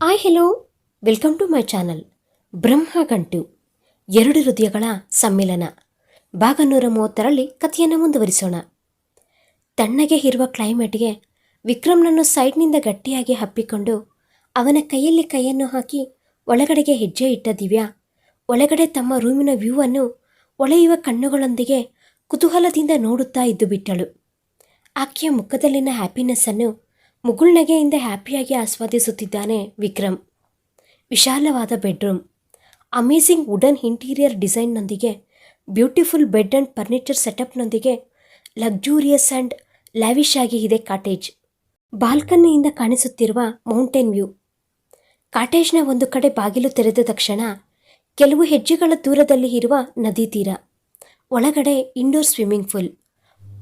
Hi hello welcome to my channel Brahma Gantu ಎರಡು ಹೃದಯಗಳ ಸಮ್ಮಿಲನ. ಭಾಗ ನೂರ ಮೂವತ್ತರಲ್ಲಿ ಕಥೆಯನ್ನು ಮುಂದುವರಿಸೋಣ. ತಣ್ಣಗೆ ಇರುವ ಕ್ಲೈಮೇಟ್ಗೆ ವಿಕ್ರಮ್ನನ್ನು ಸೈಡ್ನಿಂದ ಗಟ್ಟಿಯಾಗಿ ಹಪ್ಪಿಕೊಂಡು ಅವನ ಕೈಯಲ್ಲಿ ಕೈಯನ್ನು ಹಾಕಿ ಒಳಗಡೆಗೆ ಹೆಜ್ಜೆ ಇಟ್ಟ ದಿವ್ಯಾ, ಒಳಗಡೆ ತಮ್ಮ ರೂಮಿನ ವ್ಯೂವನ್ನು ಒಳೆಯುವ ಕಣ್ಣುಗಳೊಂದಿಗೆ ಕುತೂಹಲದಿಂದ ನೋಡುತ್ತಾ ಇದ್ದು ಬಿಟ್ಟಳು. ಆಕೆಯ ಮುಖದಲ್ಲಿನ ಹ್ಯಾಪಿನೆಸ್ಸನ್ನು ಮುಗುಳ್ನಗೆಯಿಂದ ಹ್ಯಾಪಿಯಾಗಿ ಆಸ್ವಾದಿಸುತ್ತಿದ್ದಾನೆ ವಿಕ್ರಮ್. ವಿಶಾಲವಾದ ಬೆಡ್ರೂಮ್. ಅಮೇಝಿಂಗ್ ವುಡನ್ ಇಂಟೀರಿಯರ್ ಡಿಸೈನ್ನೊಂದಿಗೆ ಬ್ಯೂಟಿಫುಲ್ ಬೆಡ್ ಆ್ಯಂಡ್ ಫರ್ನಿಚರ್ ಸೆಟಪ್ನೊಂದಿಗೆ ಲಗ್ಜೂರಿಯಸ್ ಆ್ಯಂಡ್ ಲ್ಯಾವಿಶ್ ಆಗಿ ಇದೆ ಕಾಟೇಜ್. ಬಾಲ್ಕನಿಯಿಂದ ಕಾಣಿಸುತ್ತಿರುವ ಮೌಂಟೇನ್ ವ್ಯೂ. ಕಾಟೇಜ್ನ ಒಂದು ಕಡೆ ಬಾಗಿಲು ತೆರೆದ ತಕ್ಷಣ ಕೆಲವು ಹೆಜ್ಜೆಗಳ ದೂರದಲ್ಲಿ ಇರುವ ನದಿ ತೀರ. ಒಳಗಡೆ ಇಂಡೋರ್ ಸ್ವಿಮ್ಮಿಂಗ್ ಪೂಲ್.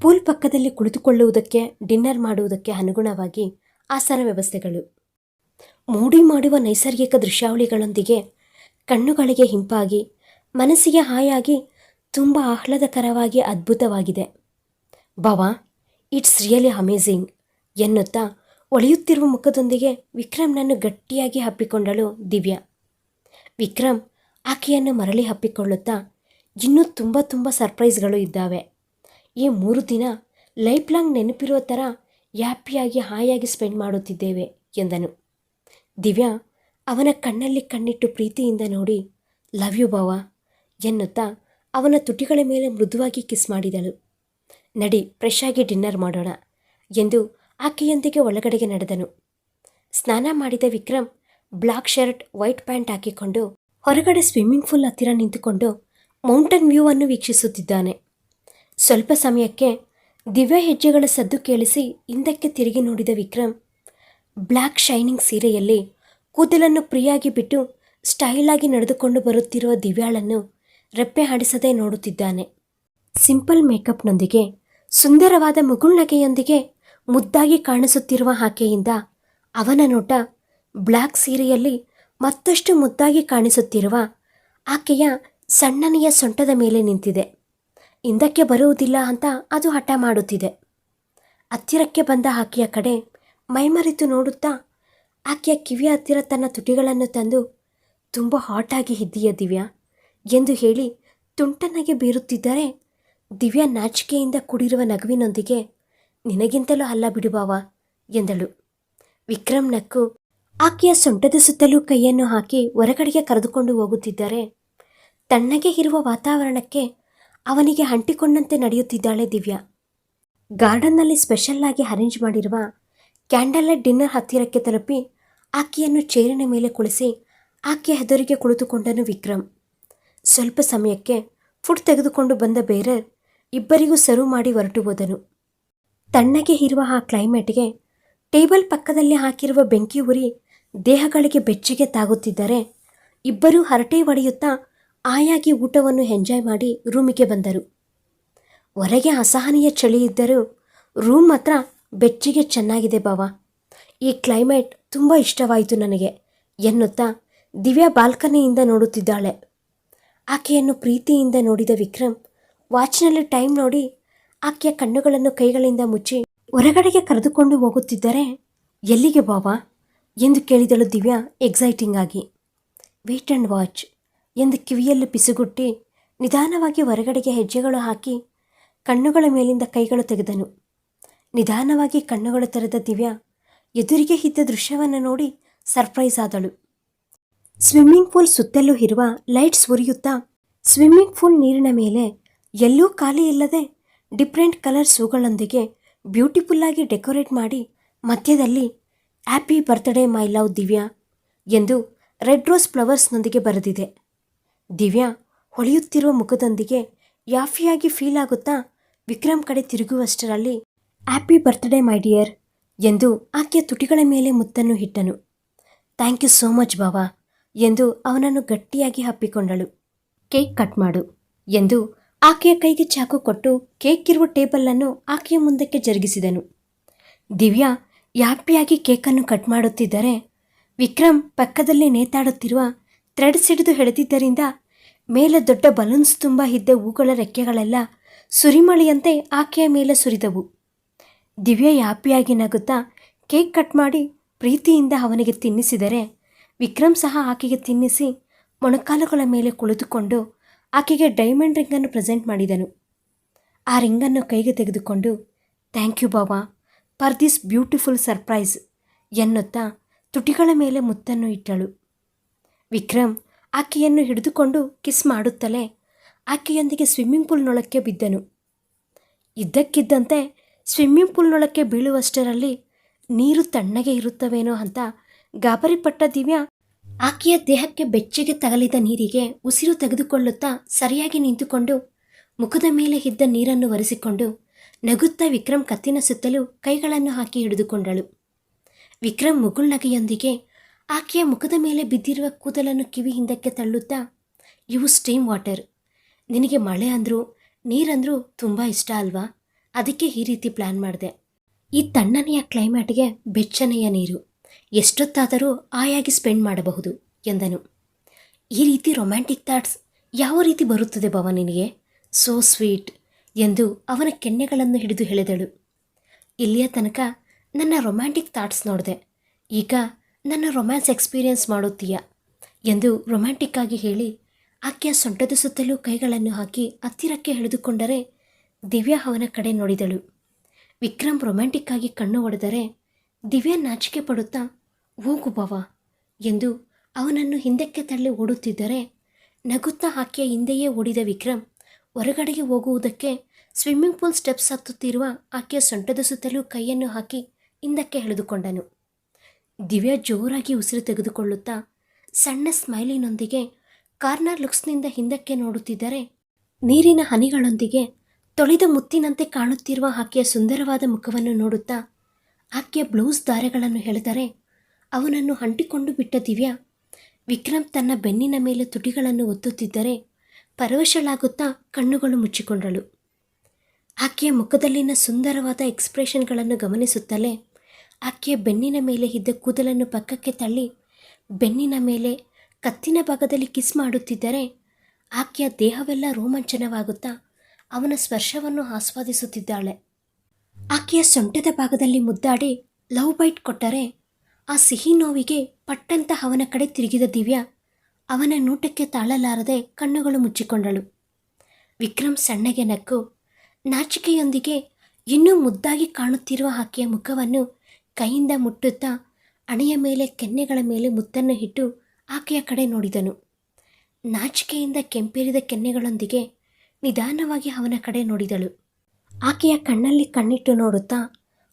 ಪೂಲ್ ಪಕ್ಕದಲ್ಲಿ ಕುಳಿತುಕೊಳ್ಳುವುದಕ್ಕೆ, ಡಿನ್ನರ್ ಮಾಡುವುದಕ್ಕೆ ಅನುಗುಣವಾಗಿ ಆಸನ ವ್ಯವಸ್ಥೆಗಳು. ಮೂಡಿ ಮಾಡುವ ನೈಸರ್ಗಿಕ ದೃಶ್ಯಾವಳಿಗಳೊಂದಿಗೆ ಕಣ್ಣುಗಳಿಗೆ ಹಿಂಪಾಗಿ, ಮನಸ್ಸಿಗೆ ಹಾಯಾಗಿ, ತುಂಬ ಆಹ್ಲಾದಕರವಾಗಿ ಅದ್ಭುತವಾಗಿದೆ. ಭವ, ಇಟ್ಸ್ ರಿಯಲಿ ಅಮೇಝಿಂಗ್ ಎನ್ನುತ್ತಾ ಒಳೆಯುತ್ತಿರುವ ಮುಖದೊಂದಿಗೆ ವಿಕ್ರಮ್ನನ್ನು ಗಟ್ಟಿಯಾಗಿ ಹಪ್ಪಿಕೊಂಡಳು ದಿವ್ಯಾ. ವಿಕ್ರಮ್ ಆಕೆಯನ್ನು ಮರಳಿ ಹಪ್ಪಿಕೊಳ್ಳುತ್ತಾ ಇನ್ನೂ ತುಂಬ ತುಂಬ ಸರ್ಪ್ರೈಸ್ಗಳು ಇದ್ದಾವೆ. ಈ ಮೂರು ದಿನ ಲೈಫ್ ಲಾಂಗ್ ನೆನಪಿರೋ ಥರ ಹ್ಯಾಪಿಯಾಗಿ, ಹಾಯಾಗಿ ಸ್ಪೆಂಡ್ ಮಾಡುತ್ತಿದ್ದೇವೆ ಎಂದನು. ದಿವ್ಯಾ ಅವನ ಕಣ್ಣಲ್ಲಿ ಕಣ್ಣಿಟ್ಟು ಪ್ರೀತಿಯಿಂದ ನೋಡಿ, ಲವ್ ಯು ಬಾವ ಎನ್ನುತ್ತಾ ಅವನ ತುಟಿಗಳ ಮೇಲೆ ಮೃದುವಾಗಿ ಕಿಸ್ ಮಾಡಿದಳು. ನಡಿ ಫ್ರೆಶ್ ಆಗಿ ಡಿನ್ನರ್ ಮಾಡೋಣ ಎಂದು ಆಕೆಯೊಂದಿಗೆ ಒಳಗಡೆಗೆ ನಡೆದನು. ಸ್ನಾನ ಮಾಡಿದ Vikram black shirt, white pant ಹಾಕಿಕೊಂಡು ಹೊರಗಡೆ ಸ್ವಿಮ್ಮಿಂಗ್ ಪೂಲ್ ಹತ್ತಿರ ನಿಂತುಕೊಂಡು ಮೌಂಟನ್ ವ್ಯೂ ಅನ್ನು ವೀಕ್ಷಿಸುತ್ತಿದ್ದಾನೆ. ಸ್ವಲ್ಪ ಸಮಯಕ್ಕೆ ದಿವ್ಯ ಹೆಜ್ಜೆಗಳ ಸದ್ದು ಕೇಳಿಸಿ ಹಿಂದಕ್ಕೆ ತಿರುಗಿ ನೋಡಿದ ವಿಕ್ರಮ್ ಬ್ಲ್ಯಾಕ್ ಶೈನಿಂಗ್ ಸೀರೆಯಲ್ಲಿ ಕೂದಲನ್ನು ಪ್ರಿಯಾಗಿ ಬಿಟ್ಟು ಸ್ಟೈಲಾಗಿ ನಡೆದುಕೊಂಡು ಬರುತ್ತಿರುವ ದಿವ್ಯಾಳನ್ನು ರೆಪ್ಪೆ ಹಾಡಿಸದೆ ನೋಡುತ್ತಿದ್ದಾನೆ. ಸಿಂಪಲ್ ಮೇಕಪ್ನೊಂದಿಗೆ, ಸುಂದರವಾದ ಮುಗುಳ್ನಗೆಯೊಂದಿಗೆ ಮುದ್ದಾಗಿ ಕಾಣಿಸುತ್ತಿರುವ ಆಕೆಯಿಂದ ಅವನ ನೋಟ ಬ್ಲ್ಯಾಕ್ ಸೀರೆಯಲ್ಲಿ ಮತ್ತಷ್ಟು ಮುದ್ದಾಗಿ ಕಾಣಿಸುತ್ತಿರುವ ಆಕೆಯ ಸಣ್ಣನೆಯ ಸೊಂಟದ ಮೇಲೆ ನಿಂತಿದೆ. ಹಿಂದಕ್ಕೆ ಬರುವುದಿಲ್ಲ ಅಂತ ಅದು ಹಠ ಮಾಡುತ್ತಿದೆ. ಹತ್ತಿರಕ್ಕೆ ಬಂದ ಆಕೆಯ ಕಡೆ ಮೈಮರೆತು ನೋಡುತ್ತಾ ಆಕೆಯ ಕಿವಿಯ ಹತ್ತಿರ ತನ್ನ ತುಟಿಗಳನ್ನು ತಂದು, ತುಂಬ ಹಾಟಾಗಿ ಇದ್ದೀಯ ದಿವ್ಯಾ ಎಂದು ಹೇಳಿ ತುಂಟನಾಗಿ ಬೀರುತ್ತಿದ್ದರೆ ದಿವ್ಯಾ ನಾಚಿಕೆಯಿಂದ ಕೂಡಿರುವ ನಗುವಿನೊಂದಿಗೆ, ನಿನಗಿಂತಲೂ ಅಲ್ಲ ಬಿಡುಬಾವ ಎಂದಳು. ವಿಕ್ರಮ್ ನಕ್ಕು ಆಕೆಯ ಸೊಂಟದ ಸುತ್ತಲೂ ಕೈಯನ್ನು ಹಾಕಿ ಹೊರಗಡೆಗೆ ಕರೆದುಕೊಂಡು ಹೋಗುತ್ತಿದ್ದರೆ ತಣ್ಣಗೆ ಇರುವ ವಾತಾವರಣಕ್ಕೆ ಅವನಿಗೆ ಅಂಟಿಕೊಂಡಂತೆ ನಡೆಯುತ್ತಿದ್ದಾಳೆ ದಿವ್ಯಾ. ಗಾರ್ಡನ್ನಲ್ಲಿ ಸ್ಪೆಷಲ್ಲಾಗಿ ಅರೇಂಜ್ ಮಾಡಿರುವ ಕ್ಯಾಂಡಲ್ ಡಿನ್ನರ್ ಹತ್ತಿರಕ್ಕೆ ತಲುಪಿ ಆಕೆಯನ್ನು ಚೇರಿನ ಮೇಲೆ ಕುಳಿಸಿ ಆಕೆಯ ಹೆದರಿಗೆ ಕುಳಿತುಕೊಂಡನು ವಿಕ್ರಮ್. ಸ್ವಲ್ಪ ಸಮಯಕ್ಕೆ ಫುಡ್ ತೆಗೆದುಕೊಂಡು ಬಂದ ಬೇರರ್ ಇಬ್ಬರಿಗೂ ಸರ್ವ್ ಮಾಡಿ ಹೊರಟು ಹೋದನು. ತಣ್ಣಗೆ ಇರುವ ಆ ಕ್ಲೈಮೇಟ್ಗೆ ಟೇಬಲ್ ಪಕ್ಕದಲ್ಲಿ ಹಾಕಿರುವ ಬೆಂಕಿ ಉರಿ ದೇಹಗಳಿಗೆ ಬೆಚ್ಚಗೆ ತಾಗುತ್ತಿದ್ದರೆ ಇಬ್ಬರೂ ಹರಟೆ ಹೊಡೆಯುತ್ತಾ ಆಯಾಗಿ ಊಟವನ್ನು ಎಂಜಾಯ್ ಮಾಡಿ ರೂಮಿಗೆ ಬಂದರು. ಹೊರಗೆ ಅಸಹನೀಯ ಚಳಿ ಇದ್ದರೂ ರೂಮ್ ಮಾತ್ರ ಬೆಚ್ಚಗೆ ಚೆನ್ನಾಗಿದೆ ಬಾವ ಈ ಕ್ಲೈಮೇಟ್ ತುಂಬ ಇಷ್ಟವಾಯಿತು ನನಗೆ ಎನ್ನುತ್ತಾ ದಿವ್ಯಾ ಬಾಲ್ಕನಿಯಿಂದ ನೋಡುತ್ತಿದ್ದಾಳೆ. ಆಕೆಯನ್ನು ಪ್ರೀತಿಯಿಂದ ನೋಡಿದ ವಿಕ್ರಮ್ ವಾಚ್ನಲ್ಲಿ ಟೈಮ್ ನೋಡಿ ಆಕೆಯ ಕಣ್ಣುಗಳನ್ನು ಕೈಗಳಿಂದ ಮುಚ್ಚಿ ಹೊರಗಡೆಗೆ ಕರೆದುಕೊಂಡು ಹೋಗುತ್ತಿದ್ದರೆ, ಎಲ್ಲಿಗೆ ಬಾವಾ ಎಂದು ಕೇಳಿದಳು ದಿವ್ಯಾ ಎಕ್ಸೈಟಿಂಗ್ ಆಗಿ. Wait and watch. ಎಂದು ಕಿವಿಯಲ್ಲಿ ಪಿಸುಗುಟ್ಟಿ ನಿಧಾನವಾಗಿ ಹೊರಗಡೆಗೆ ಹೆಜ್ಜೆಗಳು ಹಾಕಿ ಕಣ್ಣುಗಳ ಮೇಲಿಂದ ಕೈಗಳು ತೆಗೆದನು. ನಿಧಾನವಾಗಿ ಕಣ್ಣುಗಳು ತೆರೆದ ದಿವ್ಯಾ ಎದುರಿಗೆ ಇದ್ದ ದೃಶ್ಯವನ್ನು ನೋಡಿ ಸರ್ಪ್ರೈಸ್ ಆದಳು. ಸ್ವಿಮ್ಮಿಂಗ್ ಪೂಲ್ ಸುತ್ತಲೂ ಇರುವ ಲೈಟ್ಸ್ ಉರಿಯುತ್ತಾ ಸ್ವಿಮ್ಮಿಂಗ್ ಪೂಲ್ ನೀರಿನ ಮೇಲೆ ಎಲ್ಲೂ ಖಾಲಿ ಇಲ್ಲದೆ ಡಿಫ್ರೆಂಟ್ ಕಲರ್ ಶೂಗಳೊಂದಿಗೆ ಬ್ಯೂಟಿಫುಲ್ಲಾಗಿ ಡೆಕೋರೇಟ್ ಮಾಡಿ ಮಧ್ಯದಲ್ಲಿ happy birthday my love Divya ಎಂದು ರೆಡ್ ರೋಸ್ ಫ್ಲವರ್ಸ್ನೊಂದಿಗೆ ಬರೆದಿದೆ. ದಿವ್ಯಾ, ಹೊಳೆಯುತ್ತಿರುವ ಮುಖದೊಂದಿಗೆ ಯಾಫಿಯಾಗಿ ಫೀಲ್ ಆಗುತ್ತಾ? ವಿಕ್ರಮ್ ಕಡೆ ತಿರುಗುವಷ್ಟರಲ್ಲಿ ಹ್ಯಾಪಿ ಬರ್ತ್ಡೇ ಮೈ ಡಿಯರ್ ಎಂದು ಆಕೆಯ ತುಟಿಗಳ ಮೇಲೆ ಮುತ್ತನ್ನು ಇಟ್ಟನು. ಥ್ಯಾಂಕ್ ಯು ಸೋ ಮಚ್ ಬಾವಾ ಎಂದು ಅವನನ್ನು ಗಟ್ಟಿಯಾಗಿ ಹಪ್ಪಿಕೊಂಡಳು ಕೇಕ್ ಕಟ್ ಮಾಡು ಎಂದು ಆಕೆಯ ಕೈಗೆ ಚಾಕು ಕೊಟ್ಟು ಕೇಕ್ ಇರುವ ಟೇಬಲನ್ನು ಆಕೆಯ ಮುಂದಕ್ಕೆ ಜರುಗಿಸಿದನು. ದಿವ್ಯಾ ಯಾಪಿಯಾಗಿ ಕೇಕನ್ನು ಕಟ್ ಮಾಡುತ್ತಿದ್ದರೆ, ವಿಕ್ರಮ್ ಪಕ್ಕದಲ್ಲಿ ನೇತಾಡುತ್ತಿರುವ ಥ್ರೆಡ್ಸ್ ಹಿಡಿದು ಎಳೆದಿದ್ದರಿಂದ ಮೇಲೆ ದೊಡ್ಡ ಬಲೂನ್ಸ್ ತುಂಬ ಇದ್ದ ಹೂಗಳ ರೆಕ್ಕೆಗಳೆಲ್ಲ ಸುರಿಮಳೆಯಂತೆ ಆಕೆಯ ಮೇಲೆ ಸುರಿದವು. ದಿವ್ಯ ಯಾಪಿಯಾಗಿ ನಗುತ್ತಾ ಕೇಕ್ ಕಟ್ ಮಾಡಿ ಪ್ರೀತಿಯಿಂದ ಅವನಿಗೆ ತಿನ್ನಿಸಿದರೆ ವಿಕ್ರಮ್ ಸಹ ಆಕೆಗೆ ತಿನ್ನಿಸಿ ಮೊಣಕಾಲುಗಳ ಮೇಲೆ ಕುಳಿತುಕೊಂಡು ಆಕೆಗೆ ಡೈಮಂಡ್ ರಿಂಗನ್ನು ಪ್ರೆಸೆಂಟ್ ಮಾಡಿದನು. ಆ ರಿಂಗನ್ನು ಕೈಗೆ ತೆಗೆದುಕೊಂಡು, ಥ್ಯಾಂಕ್ ಯು ಬಾಬಾ ಫಾರ್ ದಿಸ್ ಬ್ಯೂಟಿಫುಲ್ ಸರ್ಪ್ರೈಸ್ ಎನ್ನುತ್ತಾ ತುಟಿಗಳ ಮೇಲೆ ಮುತ್ತನ್ನು ಇಟ್ಟಳು. ವಿಕ್ರಮ್ ಆಕೆಯನ್ನು ಹಿಡಿದುಕೊಂಡು ಕಿಸ್ ಮಾಡುತ್ತಲೇ ಆಕೆಯೊಂದಿಗೆ ಸ್ವಿಮ್ಮಿಂಗ್ ಪೂಲ್ನೊಳಕ್ಕೆ ಬಿದ್ದನು. ಇದ್ದಕ್ಕಿದ್ದಂತೆ ಸ್ವಿಮ್ಮಿಂಗ್ ಪೂಲ್ನೊಳಕ್ಕೆ ಬೀಳುವಷ್ಟರಲ್ಲಿ ನೀರು ತಣ್ಣಗೆ ಇರುತ್ತವೇನೋ ಅಂತ ಗಾಬರಿಪಟ್ಟ ದಿವ್ಯಾ ಆಕೆಯ ದೇಹಕ್ಕೆ ಬೆಚ್ಚಗೆ ತಗಲಿದ ನೀರಿಗೆ ಉಸಿರು ತೆಗೆದುಕೊಳ್ಳುತ್ತಾ ಸರಿಯಾಗಿ ನಿಂತುಕೊಂಡು ಮುಖದ ಮೇಲೆ ಇದ್ದ ನೀರನ್ನು ಒರೆಸಿಕೊಂಡು ನಗುತ್ತಾ ವಿಕ್ರಮ್ ಕತ್ತಿನ ಸುತ್ತಲೂ ಕೈಗಳನ್ನು ಹಾಕಿ ಹಿಡಿದುಕೊಂಡಳು. ವಿಕ್ರಮ್ ಮುಗುಳ್ನಗೆಯೊಂದಿಗೆ ಆಕೆಯ ಮುಖದ ಮೇಲೆ ಬಿದ್ದಿರುವ ಕೂದಲನ್ನು ಕಿವಿ ಹಿಂದಕ್ಕೆ ತಳ್ಳುತ್ತಾ, ಇವು ಸ್ಟೀಮ್ ವಾಟರ್. ನಿನಗೆ ಮಳೆ ಅಂದರೂ, ನೀರಂದರೂ ತುಂಬ ಇಷ್ಟ ಅಲ್ವಾ? ಅದಕ್ಕೆ ಈ ರೀತಿ ಪ್ಲ್ಯಾನ್ ಮಾಡಿದೆ. ಈ ತಣ್ಣನೆಯ ಕ್ಲೈಮೇಟ್ಗೆ ಬೆಚ್ಚನೆಯ ನೀರು. ಎಷ್ಟೊತ್ತಾದರೂ ಆಯಾಗಿ ಸ್ಪೆಂಡ್ ಮಾಡಬಹುದು, ಎಂದನು. ಈ ರೀತಿ ರೊಮ್ಯಾಂಟಿಕ್ ಥಾಟ್ಸ್ ಯಾವ ರೀತಿ ಬರುತ್ತದೆ ಭವ ನಿನಗೆ? ಸೋ ಸ್ವೀಟ್ ಎಂದು ಅವನ ಕೆನ್ನೆಗಳನ್ನು ಹಿಡಿದು ಹೇಳಿದಳು. ಇಲ್ಲಿಯ ತನಕ ನನ್ನ ರೊಮ್ಯಾಂಟಿಕ್ ಥಾಟ್ಸ್ ನೋಡಿದೆ. ಈಗ ನನ್ನ ರೊಮ್ಯಾನ್ಸ್ ಎಕ್ಸ್ಪೀರಿಯೆನ್ಸ್ ಮಾಡುತ್ತೀಯ? ಎಂದು ರೊಮ್ಯಾಂಟಿಕ್ ಆಗಿ ಹೇಳಿ, ಆಕೆಯ ಸೊಂಟದ ಸುತ್ತಲೂ ಕೈಗಳನ್ನು ಹಾಕಿ ಹತ್ತಿರಕ್ಕೆ ಹಿಡಿದುಕೊಂಡರೆ ದಿವ್ಯಾ ಅವನ ಕಡೆ ನೋಡಿದಳು. ವಿಕ್ರಮ್ ರೊಮ್ಯಾಂಟಿಕ್ ಆಗಿ ಕಣ್ಣು ಹೊಡೆದರೆ ದಿವ್ಯಾ ನಾಚಿಕೆ ಪಡುತ್ತಾ, ಹೋಗು ಬವ ಎಂದು ಅವನನ್ನು ಹಿಂದಕ್ಕೆ ತಳ್ಳಿ ಓಡುತ್ತಿದ್ದರೆ, ನಗುತ್ತಾ ಆಕೆಯ ಹಿಂದೆಯೇ ಓಡಿದ ವಿಕ್ರಮ್ ಹೊರಗಡೆಗೆ ಹೋಗುವುದಕ್ಕೆ ಸ್ವಿಮ್ಮಿಂಗ್ ಪೂಲ್ ಸ್ಟೆಪ್ಸ್ ಹತ್ತುತ್ತಿರುವ ಆಕೆಯ ಸೊಂಟದ ಸುತ್ತಲೂ ಕೈಯನ್ನು ಹಾಕಿ ಹಿಂದಕ್ಕೆ ಎಳೆದುಕೊಂಡನು. ದಿವ್ಯಾ ಜೋರಾಗಿ ಉಸಿರು ತೆಗೆದುಕೊಳ್ಳುತ್ತಾ ಸಣ್ಣ ಸ್ಮೈಲಿನೊಂದಿಗೆ ಕಾರ್ನರ್ ಲುಕ್ಸ್ನಿಂದ ಹಿಂದಕ್ಕೆ ನೋಡುತ್ತಿದ್ದರೆ ನೀರಿನ ಹನಿಗಳೊಂದಿಗೆ ತೊಳೆದ ಮುತ್ತಿನಂತೆ ಕಾಣುತ್ತಿರುವ ಆಕೆಯ ಸುಂದರವಾದ ಮುಖವನ್ನು ನೋಡುತ್ತಾ ಆಕೆಯ ಬ್ಲೌಸ್ ದಾರೆಗಳನ್ನು ಹೇಳಿದರೆ ಅವನನ್ನು ಅಂಟಿಕೊಂಡು ಬಿಟ್ಟ ದಿವ್ಯಾ ವಿಕ್ರಮ್ ತನ್ನ ಬೆನ್ನಿನ ಮೇಲೆ ತುಟಿಗಳನ್ನು ಒತ್ತುತ್ತಿದ್ದರೆ ಪರವಶಳಾಗುತ್ತಾ ಕಣ್ಣುಗಳು ಮುಚ್ಚಿಕೊಂಡಳು. ಆಕೆಯ ಮುಖದಲ್ಲಿನ ಸುಂದರವಾದ ಎಕ್ಸ್ಪ್ರೆಷನ್ಗಳನ್ನು ಗಮನಿಸುತ್ತಲೇ ಆಕೆಯ ಬೆನ್ನಿನ ಮೇಲೆ ಇದ್ದ ಕೂದಲನ್ನು ಪಕ್ಕಕ್ಕೆ ತಳ್ಳಿ, ಬೆನ್ನಿನ ಮೇಲೆ ಕತ್ತಿನ ಭಾಗದಲ್ಲಿ ಕಿಸ್ ಮಾಡುತ್ತಿದ್ದರೆ ಆಕೆಯ ದೇಹವೆಲ್ಲ ರೋಮಾಂಚನವಾಗುತ್ತಾ ಅವನ ಸ್ಪರ್ಶವನ್ನು ಆಸ್ವಾದಿಸುತ್ತಿದ್ದಾಳೆ. ಆಕೆಯ ಸೊಂಟದ ಭಾಗದಲ್ಲಿ ಮುದ್ದಾಡಿ ಲವ್ ಬೈಟ್ ಕೊಟ್ಟರೆ ಆ ಸಿಹಿ ನೋವಿಗೆ ಪಟ್ಟಂತ ಅವನ ಕಡೆ ತಿರುಗಿದ ದಿವ್ಯಾ ಅವನ ನೋಟಕ್ಕೆ ತಾಳಲಾರದೆ ಕಣ್ಣುಗಳು ಮುಚ್ಚಿಕೊಂಡಳು. ವಿಕ್ರಮ್ ಸಣ್ಣಗೆ ನಕ್ಕು, ನಾಚಿಕೆಯೊಂದಿಗೆ ಇನ್ನೂ ಮುದ್ದಾಗಿ ಕಾಣುತ್ತಿರುವ ಆಕೆಯ ಮುಖವನ್ನು ಕೈಯಿಂದ ಮುಟ್ಟುತ್ತಾ ಅಣೆಯ ಮೇಲೆ ಕೆನ್ನೆಗಳ ಮೇಲೆ ಮುತ್ತನ್ನು ಇಟ್ಟು ಆಕೆಯ ಕಡೆ ನೋಡಿದನು. ನಾಚಿಕೆಯಿಂದ ಕೆಂಪೇರಿದ ಕೆನ್ನೆಗಳೊಂದಿಗೆ ನಿಧಾನವಾಗಿ ಅವನ ಕಡೆ ನೋಡಿದಳು. ಆಕೆಯ ಕಣ್ಣಲ್ಲಿ ಕಣ್ಣಿಟ್ಟು ನೋಡುತ್ತಾ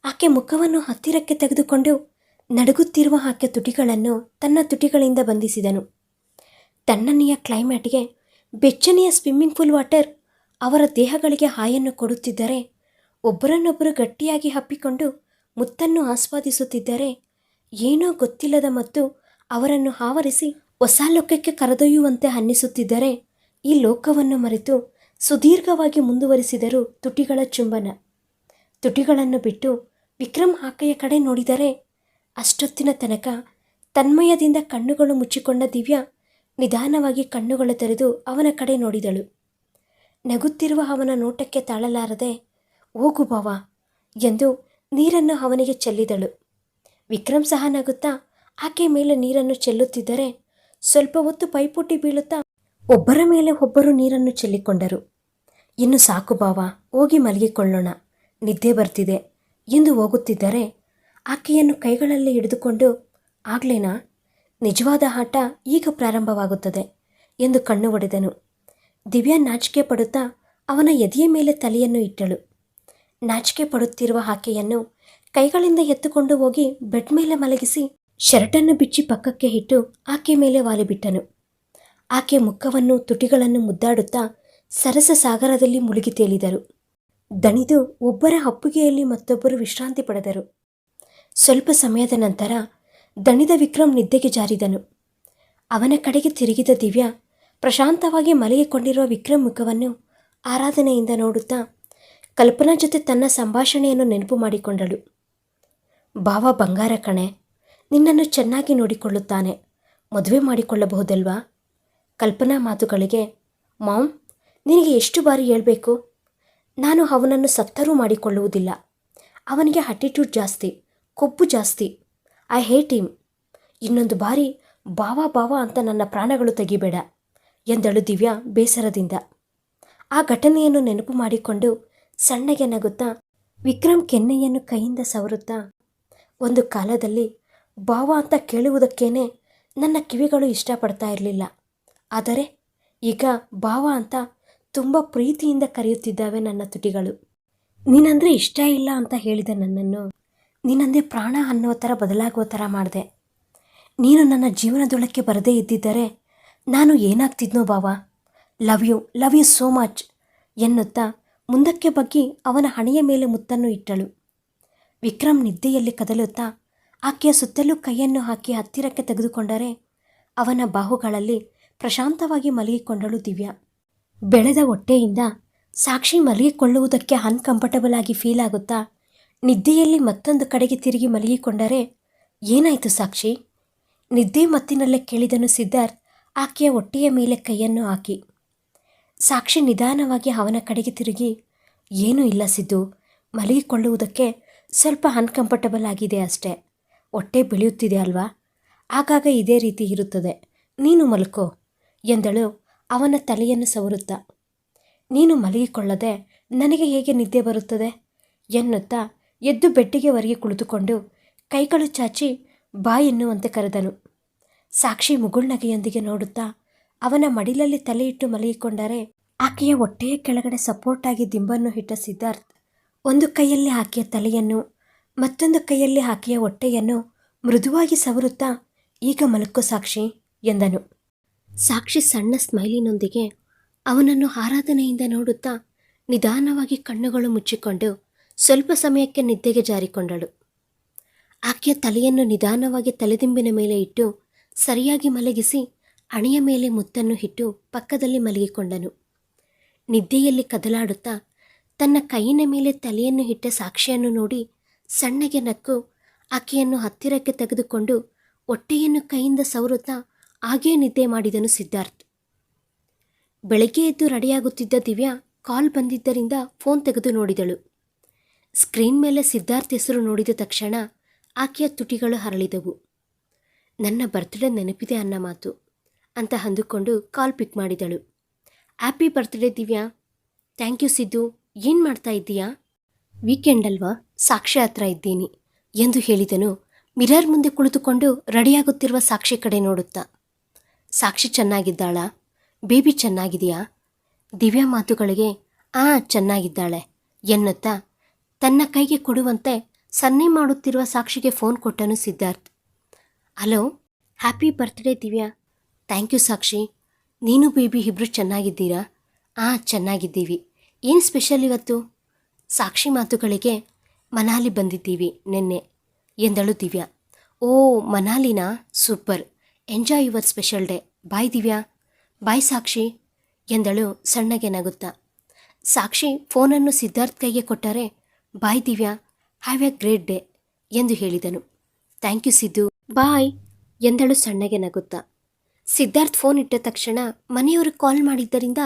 ಆಕೆ ಮುಖವನ್ನು ಹತ್ತಿರಕ್ಕೆ ತೆಗೆದುಕೊಂಡು ನಡುಗುತ್ತಿರುವ ಆಕೆ ತುಟಿಗಳನ್ನು ತನ್ನ ತುಟಿಗಳಿಂದ ಬಂಧಿಸಿದನು. ತಣ್ಣನೆಯ ಕ್ಲೈಮೇಟ್ಗೆ ಬೆಚ್ಚನೆಯ ಸ್ವಿಮ್ಮಿಂಗ್ ಪೂಲ್ ವಾಟರ್ ಅವರ ದೇಹಗಳಿಗೆ ಹಾಯನ್ನು ಕೊಡುತ್ತಿದ್ದರೆ ಒಬ್ಬರನ್ನೊಬ್ಬರು ಗಟ್ಟಿಯಾಗಿ ಹಪ್ಪಿಕೊಂಡು ಮುತ್ತನ್ನು ಆಸ್ವಾದಿಸುತ್ತಿದ್ದರೆ ಏನೋ ಗೊತ್ತಿಲ್ಲದ ಮತ್ತು ಅವರನ್ನು ಆವರಿಸಿ ಹೊಸ ಲೋಕಕ್ಕೆ ಕರೆದೊಯ್ಯುವಂತೆ ಅನ್ನಿಸುತ್ತಿದ್ದರೆ ಈ ಲೋಕವನ್ನು ಮರೆತು ಸುದೀರ್ಘವಾಗಿ ಮುಂದುವರಿಸಿದರು ತುಟಿಗಳ ಚುಂಬನ. ತುಟಿಗಳನ್ನು ಬಿಟ್ಟು ವಿಕ್ರಮ್ ಆಕೆಯ ಕಡೆ ನೋಡಿದರೆ ಅಷ್ಟೊತ್ತಿನ ತನಕ ತನ್ಮಯದಿಂದ ಕಣ್ಣುಗಳು ಮುಚ್ಚಿಕೊಂಡ ದಿವ್ಯಾ ನಿಧಾನವಾಗಿ ಕಣ್ಣುಗಳು ತೆರೆದು ಅವನ ಕಡೆ ನೋಡಿದಳು. ನಗುತ್ತಿರುವ ಅವನ ನೋಟಕ್ಕೆ ತಾಳಲಾರದೆ, ಹೋಗು ಬಾವ ಎಂದು ನೀರನ್ನು ಅವನಿಗೆ ಚೆಲ್ಲಿದಳು. ವಿಕ್ರಮ್ ಸಹ ನಗುತ್ತಾ, ಆಕೆ ಮೇಲೆ ನೀರನ್ನು ಚೆಲ್ಲುತ್ತಿದ್ದರೆ ಸ್ವಲ್ಪ ಹೊತ್ತು ಪೈಪೋಟಿ ಬೀಳುತ್ತಾ ಒಬ್ಬರ ಮೇಲೆ ಒಬ್ಬರು ನೀರನ್ನು ಚೆಲ್ಲಿಕೊಂಡರು. ಇನ್ನು ಸಾಕು ಬಾವ, ಹೋಗಿ ಮಲಗಿಕೊಳ್ಳೋಣ, ನಿದ್ದೆ ಬರ್ತಿದೆ ಎಂದು ಹೋಗುತ್ತಿದ್ದರೆ ಆಕೆಯನ್ನು ಕೈಗಳಲ್ಲಿ ಹಿಡಿದುಕೊಂಡು, ಆಗ್ಲೇನಾ, ನಿಜವಾದ ಆಟ ಈಗ ಪ್ರಾರಂಭವಾಗುತ್ತದೆ ಎಂದು ಕಣ್ಣು ಹೊಡೆದನು ದಿವ್ಯಾ ನಾಚಿಕೆ ಪಡುತ್ತಾ ಅವನ ಎದೆಯ ಮೇಲೆ ತಲೆಯನ್ನು ಇಟ್ಟಳು. ನಾಚಿಕೆ ಪಡುತ್ತಿರುವ ಆಕೆಯನ್ನು ಕೈಗಳಿಂದ ಎತ್ತುಕೊಂಡು ಹೋಗಿ ಬೆಡ್ ಮೇಲೆ ಮಲಗಿಸಿ ಶರ್ಟನ್ನು ಬಿಚ್ಚಿ ಪಕ್ಕಕ್ಕೆ ಇಟ್ಟು ಆಕೆ ಮೇಲೆ ವಾಲಿಬಿಟ್ಟನು ಆಕೆ ಮುಖವನ್ನು, ತುಟಿಗಳನ್ನು ಮುದ್ದಾಡುತ್ತಾ ಸರಸ ಸಾಗರದಲ್ಲಿ ಮುಳುಗಿ ತೇಲಿದರು. ದಣಿದು ಒಬ್ಬರ ಅಪ್ಪುಗೆಯಲ್ಲಿ ಮತ್ತೊಬ್ಬರು ವಿಶ್ರಾಂತಿ ಪಡೆದರು. ಸ್ವಲ್ಪ ಸಮಯದ ನಂತರ ದಣಿದ ವಿಕ್ರಮ್ ನಿದ್ದೆಗೆ ಜಾರಿದನು. ಅವನ ಕಡೆಗೆ ತಿರುಗಿದ ದಿವ್ಯಾ ಪ್ರಶಾಂತವಾಗಿ ಮಲಗಿಕೊಂಡಿರುವ ವಿಕ್ರಮ್ ಮುಖವನ್ನು ಆರಾಧನೆಯಿಂದ ನೋಡುತ್ತಾ ಕಲ್ಪನಾ ಜೊತೆ ತನ್ನ ಸಂಭಾಷಣೆಯನ್ನು ನೆನಪು ಮಾಡಿಕೊಂಡಳು. ಭಾವ ಬಂಗಾರ ಕಣೆ, ನಿನ್ನನ್ನು ಚೆನ್ನಾಗಿ ನೋಡಿಕೊಳ್ಳುತ್ತಾನೆ. ಮದುವೆ ಮಾಡಿಕೊಳ್ಳಬಹುದಲ್ವಾ? ಕಲ್ಪನಾ ಮಾತುಗಳಿಗೆ ಮಾಮ್ ನಿನಗೆ ಎಷ್ಟು ಬಾರಿ ಹೇಳಬೇಕು? ನಾನು ಅವನನ್ನು ಸತ್ತರೂ ಮಾಡಿಕೊಳ್ಳುವುದಿಲ್ಲ. ಅವನಿಗೆ ಅಟಿಟ್ಯೂಡ್ ಜಾಸ್ತಿ, ಕೊಬ್ಬು ಜಾಸ್ತಿ. I hate him. ಇನ್ನೊಂದು ಬಾರಿ ಭಾವ ಭಾವ ಅಂತ ನನ್ನ ಪ್ರಾಣಗಳು ತೆಗಿಬೇಡ ಎಂದಳು ದಿವ್ಯಾ ಬೇಸರದಿಂದ. ಆ ಘಟನೆಯನ್ನು ನೆನಪು ಮಾಡಿಕೊಂಡು ಸಣ್ಣಗೆ ನಗುತ್ತಾ ವಿಕ್ರಮ್ ಕೆನ್ನೆಯನ್ನು ಕೈಯಿಂದ ಸವರುತ್ತಾ, ಒಂದು ಕಾಲದಲ್ಲಿ ಬಾವ ಅಂತ ಕೇಳುವುದಕ್ಕೇನೆ ನನ್ನ ಕಿವಿಗಳು ಇಷ್ಟಪಡ್ತಾ ಇರಲಿಲ್ಲ. ಆದರೆ ಈಗ ಬಾವ ಅಂತ ತುಂಬ ಪ್ರೀತಿಯಿಂದ ಕರೆಯುತ್ತಿದ್ದಾವೆ ನನ್ನ ತುಟಿಗಳು. ನೀನಂದರೆ ಇಷ್ಟ ಇಲ್ಲ ಅಂತ ಹೇಳಿದ ನನ್ನನ್ನು. ನೀನಂದರೆ ಪ್ರಾಣ ಅನ್ನೋ ಥರ ಬದಲಾಗುವ ಥರ ಮಾಡಿದೆ. ನೀನು ನನ್ನ ಜೀವನದೊಳಕ್ಕೆ ಬರದೇ ಇದ್ದಿದ್ದರೆ ನಾನು ಏನಾಗ್ತಿದ್ನೋ ಬಾವ love you love you so much ಎನ್ನುತ್ತಾ ಮುಂದಕ್ಕೆ ಬಗ್ಗಿ ಅವನ ಹಣೆಯ ಮೇಲೆ ಮುತ್ತನ್ನು ಇಟ್ಟಳು. ವಿಕ್ರಮ್ ನಿದ್ದೆಯಲ್ಲಿ ಕದಲುತ್ತಾ ಆಕೆಯ ಸುತ್ತಲೂ ಕೈಯನ್ನು ಹಾಕಿ ಹತ್ತಿರಕ್ಕೆ ತೆಗೆದುಕೊಂಡರೆ ಅವನ ಬಾಹುಗಳಲ್ಲಿ ಪ್ರಶಾಂತವಾಗಿ ಮಲಗಿಕೊಂಡಳು ದಿವ್ಯಾ. ಬೆಳೆದ ಹೊಟ್ಟೆಯಿಂದ ಸಾಕ್ಷಿ ಮಲಗಿಕೊಳ್ಳುವುದಕ್ಕೆ ಅನ್ಕಂಫರ್ಟಬಲ್ ಆಗಿ ಫೀಲ್ ಆಗುತ್ತಾ ನಿದ್ದೆಯಲ್ಲಿ ಮತ್ತೊಂದು ಕಡೆಗೆ ತಿರುಗಿ ಮಲಗಿಕೊಂಡರೆ ಏನಾಯಿತು ಸಾಕ್ಷಿ? ನಿದ್ದೆ ಮತ್ತಿನಲ್ಲೇ ಕೇಳಿದನು ಸಿದ್ಧಾರ್ಥ್ ಆಕೆಯ ಹೊಟ್ಟೆಯ ಮೇಲೆ ಕೈಯನ್ನು ಹಾಕಿ. ಸಾಕ್ಷಿ ನಿಧಾನವಾಗಿ ಅವನ ಕಡೆಗೆ ತಿರುಗಿ, ಏನೂ ಇಲ್ಲ ಸಿದ್ದು, ಮಲಗಿಕೊಳ್ಳುವುದಕ್ಕೆ ಸ್ವಲ್ಪ ಅನ್ಕಂಫರ್ಟಬಲ್ ಆಗಿದೆ ಅಷ್ಟೇ. ಹೊಟ್ಟೆ ಬೆಳೆಯುತ್ತಿದೆ ಅಲ್ವಾ? ಆಗಾಗ ಇದೇ ರೀತಿ ಇರುತ್ತದೆ. ನೀನು ಮಲ್ಕೋ, ಎಂದಳು ಅವನ ತಲೆಯನ್ನು ಸವರುತ್ತಾ. ನೀನು ಮಲಗಿಕೊಳ್ಳದೆ ನನಗೆ ಹೇಗೆ ನಿದ್ದೆ ಬರುತ್ತದೆ? ಎನ್ನುತ್ತಾ ಎದ್ದು ಬೆಟ್ಟಿಗೆ ಹೊರಗೆ ಕುಳಿತುಕೊಂಡು ಕೈಗಳು ಚಾಚಿ ಬಾ ಎನ್ನುವಂತೆ ಕರೆದನು. ಸಾಕ್ಷಿ ಮುಗುಳ್ನಗೆಯೊಂದಿಗೆ ನೋಡುತ್ತಾ ಅವನ ಮಡಿಲಲ್ಲಿ ತಲೆಯಿಟ್ಟು ಮಲಗಿಕೊಂಡರೆ ಆಕೆಯ ಹೊಟ್ಟೆಯ ಕೆಳಗಡೆ ಸಪೋರ್ಟ್ ಆಗಿ ದಿಂಬನ್ನು ಇಟ್ಟ ಸಿದ್ಧಾರ್ಥ್. ಒಂದು ಕೈಯಲ್ಲಿ ಆಕೆಯ ತಲೆಯನ್ನು, ಮತ್ತೊಂದು ಕೈಯಲ್ಲಿ ಆಕೆಯ ಹೊಟ್ಟೆಯನ್ನು ಮೃದುವಾಗಿ ಸವರುತ್ತಾ ಈಗ ಮಲಕ್ಕೋ ಸಾಕ್ಷಿ ಎಂದನು. ಸಾಕ್ಷಿ ಸಣ್ಣ ಸ್ಮೈಲಿನೊಂದಿಗೆ ಅವನನ್ನು ಆರಾಧನೆಯಿಂದ ನೋಡುತ್ತಾ ನಿಧಾನವಾಗಿ ಕಣ್ಣುಗಳು ಮುಚ್ಚಿಕೊಂಡು ಸ್ವಲ್ಪ ಸಮಯಕ್ಕೆ ನಿದ್ದೆಗೆ ಜಾರಿಕೊಂಡಳು. ಆಕೆಯ ತಲೆಯನ್ನು ನಿಧಾನವಾಗಿ ತಲೆದಿಂಬಿನ ಮೇಲೆ ಇಟ್ಟು ಸರಿಯಾಗಿ ಮಲಗಿಸಿ ಅಣೆಯ ಮೇಲೆ ಮುತ್ತನ್ನು ಇಟ್ಟು ಪಕ್ಕದಲ್ಲಿ ಮಲಗಿಕೊಂಡನು. ನಿದ್ದೆಯಲ್ಲಿ ಕದಲಾಡುತ್ತಾ ತನ್ನ ಕೈಯಿನ ಮೇಲೆ ತಲೆಯನ್ನು ಇಟ್ಟ ಸಾಕ್ಷಿಯನ್ನು ನೋಡಿ ಸಣ್ಣಗೆ ನಕ್ಕು ಆಕೆಯನ್ನು ಹತ್ತಿರಕ್ಕೆ ತೆಗೆದುಕೊಂಡು ಹೊಟ್ಟೆಯನ್ನು ಕೈಯಿಂದ ಸವರುತ್ತಾ ಹಾಗೇ ನಿದ್ದೆ ಮಾಡಿದನು ಸಿದ್ಧಾರ್ಥ್. ಬೆಳಗ್ಗೆ ಎದ್ದು ರೆಡಿಯಾಗುತ್ತಿದ್ದ ದಿವ್ಯಾ ಕಾಲ್ ಬಂದಿದ್ದರಿಂದ ಫೋನ್ ತೆಗೆದು ನೋಡಿದಳು. ಸ್ಕ್ರೀನ್ ಮೇಲೆ ಸಿದ್ಧಾರ್ಥ್ ಹೆಸರು ನೋಡಿದ ತಕ್ಷಣ ಆಕೆಯ ತುಟಿಗಳು ಹರಳಿದವು. ನನ್ನ ಬರ್ತ್ಡೇ ನೆನಪಿದೆ ಅನ್ನ ಮಾತು. ಅಂತ ಅಂದುಕೊಂಡು ಕಾಲ್ ಪಿಕ್ ಮಾಡಿದಳು. Happy birthday Divya. Thank you Siddu. ಏನು ಮಾಡ್ತಾ ಇದ್ದೀಯಾ? ವೀಕೆಂಡ್ ಅಲ್ವಾ? ಸಾಕ್ಷಿ ಹತ್ರ ಇದ್ದೀನಿ, ಎಂದು ಹೇಳಿದನು. ಮಿರರ್ ಮುಂದೆ ಕುಳಿತುಕೊಂಡು ರೆಡಿಯಾಗುತ್ತಿರುವ ಸಾಕ್ಷಿ ಕಡೆ ನೋಡುತ್ತಾ. ಸಾಕ್ಷಿ ಚೆನ್ನಾಗಿದ್ದಾಳಾ? ಬೇಬಿ ಚೆನ್ನಾಗಿದೆಯಾ? ದಿವ್ಯಾ ಮಾತುಗಳಿಗೆ, ಆ, ಚೆನ್ನಾಗಿದ್ದಾಳೆ, ಎನ್ನುತ್ತಾ, ತನ್ನ ಕೈಗೆ ಕೊಡುವಂತೆ ಸನ್ನೆ ಮಾಡುತ್ತಿರುವ ಸಾಕ್ಷಿಗೆ ಫೋನ್ ಕೊಟ್ಟನು Siddharth. Hello happy birthday Divya. Thank you Sakshi. ನೀನು ಬೇಬಿ ಇಬ್ಬರು ಚೆನ್ನಾಗಿದ್ದೀರಾ? ಹಾಂ ಚೆನ್ನಾಗಿದ್ದೀವಿ. ಏನು ಸ್ಪೆಷಲ್ ಇವತ್ತು? ಸಾಕ್ಷಿ ಮಾತುಗಳಿಗೆ ಮನಾಲಿ ಬಂದಿದ್ದೀವಿ ನಿನ್ನೆ. ಎಂದಳು ದಿವ್ಯಾ. ಓ, ಮನಾಲಿನಾ? Super. Enjoy your special day. Bye Divya. Bye Sakshi, ಎಂದಳು ಸಣ್ಣಗೆ ನಗುತ್ತಾ ಸಾಕ್ಷಿ, ಫೋನನ್ನು ಸಿದ್ಧಾರ್ಥ್ ಕೈಗೆ ಕೊಟ್ಟರೆ bye Divya, have a great day ಎಂದು ಹೇಳಿದನು. Thank you Siddu. ಬಾಯ್, ಎಂದಳು ಸಣ್ಣಗೆ ನಗುತ್ತಾ ಸಿದ್ಧಾರ್ಥ್ ಫೋನ್ ಇಟ್ಟ ತಕ್ಷಣ ಮನೆಯವರು ಕಾಲ್ ಮಾಡಿದ್ದರಿಂದ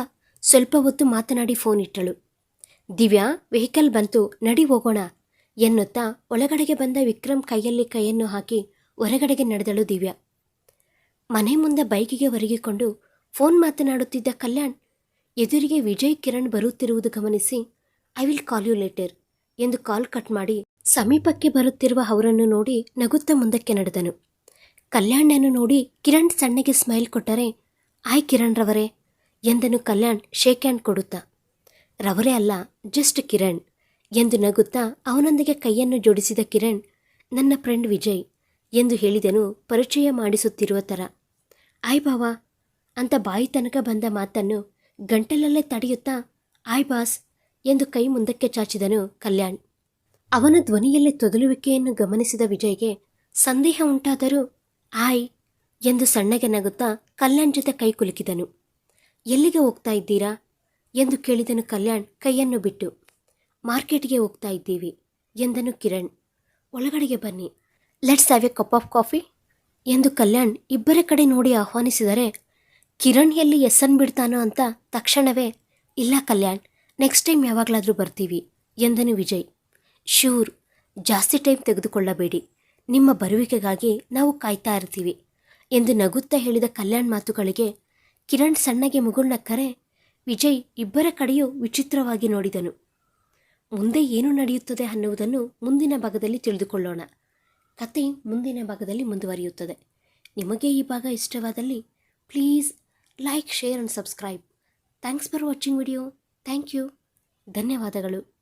ಸ್ವಲ್ಪ ಹೊತ್ತು ಮಾತನಾಡಿ ಫೋನ್ ಇಟ್ಟಳು. ದಿವ್ಯಾ, ವೆಹಿಕಲ್ ಬಂತು, ನಡಿ ಹೋಗೋಣ ಎನ್ನುತ್ತಾ ಒಳಗಡೆಗೆ ಬಂದ ವಿಕ್ರಮ್ ಕೈಯಲ್ಲಿ ಕೈಯನ್ನು ಹಾಕಿ ಹೊರಗಡೆಗೆ ನಡೆದಳು ದಿವ್ಯಾ. ಮನೆ ಮುಂದೆ ಬೈಕಿಗೆ ಒರಗಿಕೊಂಡು ಫೋನ್ ಮಾತನಾಡುತ್ತಿದ್ದ ಕಲ್ಯಾಣ್, ಎದುರಿಗೆ ವಿಜಯ್, ಕಿರಣ್ ಬರುತ್ತಿರುವುದು ಗಮನಿಸಿ, I will call you later ಎಂದು ಕಾಲ್ ಕಟ್ ಮಾಡಿ ಸಮೀಪಕ್ಕೆ ಬರುತ್ತಿರುವ ಅವರನ್ನು ನೋಡಿ ನಗುತ್ತಾ ಮುಂದಕ್ಕೆ ನಡೆದನು. ಕಲ್ಯಾಣ್ಣನ್ನು ನೋಡಿ ಕಿರಣ್ ಸಣ್ಣಗೆ ಸ್ಮೈಲ್ ಕೊಟ್ಟರೆ, ಆಯ್ ಕಿರಣ್ ರವರೇ, ಎಂದನು ಕಲ್ಯಾಣ್ ಶೇಕ್ ಹ್ಯಾಂಡ್ ಕೊಡುತ್ತಾ. ರವರೇ ಅಲ್ಲ, ಜಸ್ಟ್ ಕಿರಣ್, ಎಂದು ನಗುತ್ತಾ ಅವನೊಂದಿಗೆ ಕೈಯನ್ನು ಜೋಡಿಸಿದ ಕಿರಣ್, ನನ್ನ ಫ್ರೆಂಡ್ ವಿಜಯ್, ಎಂದು ಹೇಳಿದನು ಪರಿಚಯ ಮಾಡಿಸುತ್ತಿರುವ ಥರ. ಆಯ್ ಬಾವ, ಅಂತ ಬಾಯಿ ತನಕ ಬಂದ ಮಾತನ್ನು ಗಂಟಲಲ್ಲೇ ತಡೆಯುತ್ತಾ, ಆಯ್ ಬಾಸ್, ಎಂದು ಕೈ ಮುಂದಕ್ಕೆ ಚಾಚಿದನು ಕಲ್ಯಾಣ್. ಅವನ ಧ್ವನಿಯಲ್ಲಿ ತೊದಲುವಿಕೆಯನ್ನು ಗಮನಿಸಿದ ವಿಜಯ್ಗೆ ಸಂದೇಹ ಉಂಟಾದರೂ ಆಯ್ ಎಂದು ಸಣ್ಣಗೆ ನಗುತ್ತಾ ಕಲ್ಯಾಣ್ ಜೊತೆ ಕೈ ಕುಲುಕಿದನು. ಎಲ್ಲಿಗೆ ಹೋಗ್ತಾ ಇದ್ದೀರಾ? ಎಂದು ಕೇಳಿದನು ಕಲ್ಯಾಣ್ ಕೈಯನ್ನು ಬಿಟ್ಟು. ಮಾರ್ಕೆಟ್ಗೆ ಹೋಗ್ತಾ ಇದ್ದೀವಿ ಎಂದನು ಕಿರಣ್. ಒಳಗಡೆಗೆ ಬನ್ನಿ. Let's have a cup of coffee ಎಂದು ಕಲ್ಯಾಣ್ ಇಬ್ಬರ ಕಡೆ ನೋಡಿ ಆಹ್ವಾನಿಸಿದರೆ, ಕಿರಣ್ ಎಲ್ಲಿ ಎಸ್ಸನ್ ಬಿಡ್ತಾನೋ ಅಂತ ತಕ್ಷಣವೇ, ಇಲ್ಲ ಕಲ್ಯಾಣ್ ನೆಕ್ಸ್ಟ್ ಟೈಮ್ ಯಾವಾಗಲಾದರೂ ಬರ್ತೀವಿ ಎಂದನು ವಿಜಯ್. ಶ್ಯೂರ್ ಜಾಸ್ತಿ ಟೈಮ್ ತೆಗೆದುಕೊಳ್ಳಬೇಡಿ. ನಿಮ್ಮ ಬರುವಿಕೆಗಾಗಿ ನಾವು ಕಾಯ್ತಾ ಇರ್ತೀವಿ. ಎಂದು ನಗುತ್ತಾ ಹೇಳಿದ ಕಲ್ಯಾಣ್ ಮಾತುಗಳಿಗೆ ಕಿರಣ್ ಸಣ್ಣಗೆ ಮುಗುಳ್ನಕ್ಕರೆ ವಿಜಯ್ ಇಬ್ಬರ ಕಡೆಯೂ ವಿಚಿತ್ರವಾಗಿ ನೋಡಿದನು. ಮುಂದೆ ಏನು ನಡೆಯುತ್ತದೆ ಅನ್ನುವುದನ್ನು ಮುಂದಿನ ಭಾಗದಲ್ಲಿ ತಿಳಿದುಕೊಳ್ಳೋಣ. ಕತೆ ಮುಂದಿನ ಭಾಗದಲ್ಲಿ ಮುಂದುವರಿಯುತ್ತದೆ. ನಿಮಗೆ ಈ ಭಾಗ ಇಷ್ಟವಾದಲ್ಲಿ please like, share and subscribe. Thanks for watching video. Thank you. ಧನ್ಯವಾದಗಳು.